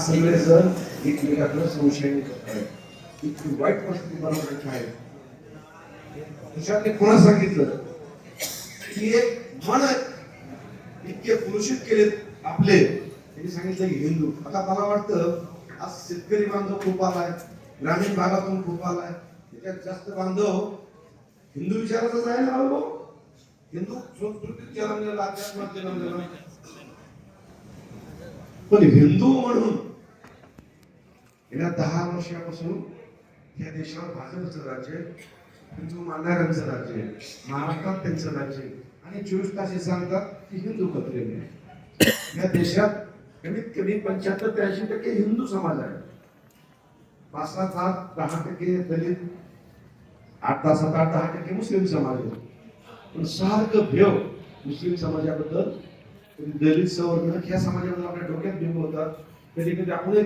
सगळे जण एकमेकाकडे संशय करत इतकी वाईट परिस्थिती बनवण्याची आहे. तुषारने पुन्हा सांगितलं? की एक मन इतके पुरुषित केले आपले. त्यांनी सांगितलं की हिंदू. आता मला वाटतं आज शेतकरी बांधव खूप आलाय ग्रामीण भागातून खूप आलाय. त्याच्यात जास्त बांधव हिंदू विचाराचाच आहे ना हो हिंदू संस्कृतीत जन्मलेला अध्यात्मात जन्मलेला. पण हिंदू म्हणून गेल्या दहा वर्षापासून या देशावर भाजपचं राज्य आहे. हिंदू मानणाऱ्यांचं राज्य आहे. महाराष्ट्रात त्यांचं राज्य आहे. आणि चोवीस तास हे सांगतात की हिंदू कत्रे या देशात कमीत कमी पंच्याहत्तर ते ऐंशी टक्के हिंदू समाज आहे पाच सात सात दहा टक्के दलित आठ तास सात आठ दहा टक्के मुस्लिम समाज आहे पण सारखं भेव मुस्लिम समाजाबद्दल दलित सवर्णक ह्या समाजाबद्दल आपल्या डोक्यात भेव होतात कधी कधी आपण